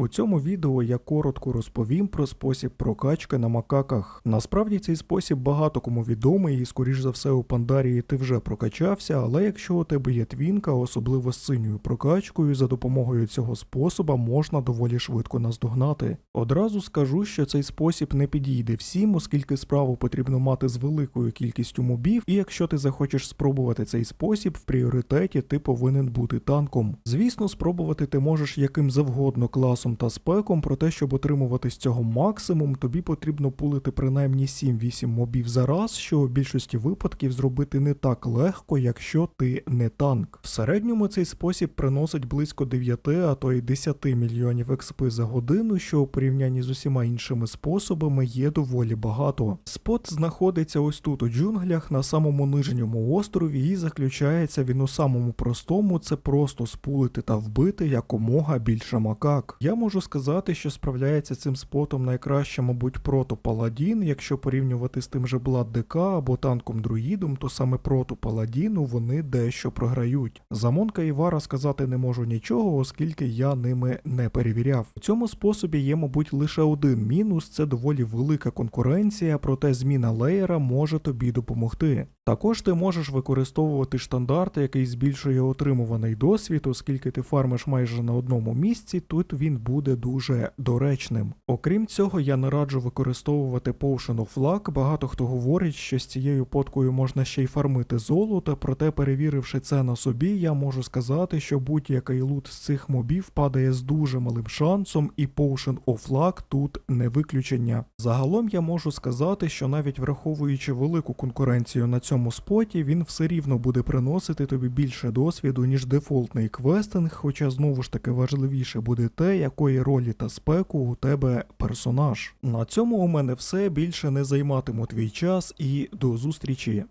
У цьому відео я коротко розповім про спосіб прокачки на макаках. Насправді цей спосіб багато кому відомий, і скоріш за все у Пандарії ти вже прокачався, але якщо у тебе є твінка, особливо з синьою прокачкою, за допомогою цього способа можна доволі швидко наздогнати. Одразу скажу, що цей спосіб не підійде всім, оскільки справу потрібно мати з великою кількістю мобів, і якщо ти захочеш спробувати цей спосіб, в пріоритеті ти повинен бути танком. Звісно, спробувати ти можеш яким завгодно класом та спеком, проте, щоб отримувати з цього максимум, тобі потрібно пулити принаймні 7-8 мобів за раз, що в більшості випадків зробити не так легко, якщо ти не танк. В середньому цей спосіб приносить близько 9, а то й 10 мільйонів експи за годину, що у порівнянні з усіма іншими способами є доволі багато. Спот знаходиться ось тут у джунглях на самому нижньому острові, і заключається він у самому простому це просто спулити та вбити якомога більше макак. Я можу сказати, що справляється цим спотом найкраще, мабуть, прото Паладін. Якщо порівнювати з тим же Блад ДК або танком Друїдом, то саме прото Паладіну вони дещо програють. За Монка і Вара сказати не можу нічого, оскільки я ними не перевіряв. У цьому способі є, мабуть, лише один мінус це доволі велика конкуренція, проте зміна леєра може тобі допомогти. Також ти можеш використовувати штандарт, який збільшує отримуваний досвід, оскільки ти фармиш майже на одному місці, тут він буде дуже доречним. Окрім цього, я не раджу використовувати Potion of. Багато хто говорить, що з цією поткою можна ще й фармити золото, проте перевіривши це на собі, я можу сказати, що будь-який лут з цих мобів падає з дуже малим шансом, і Potion Luck тут не виключення. Загалом я можу сказати, що навіть враховуючи велику конкуренцію на цьому споті, він все рівно буде приносити тобі більше досвіду, ніж дефолтний квестинг, хоча знову ж таки важливіше буде те, якої ролі та спеку у тебе персонаж. На цьому у мене все більше не займатиму твій час і до зустрічі.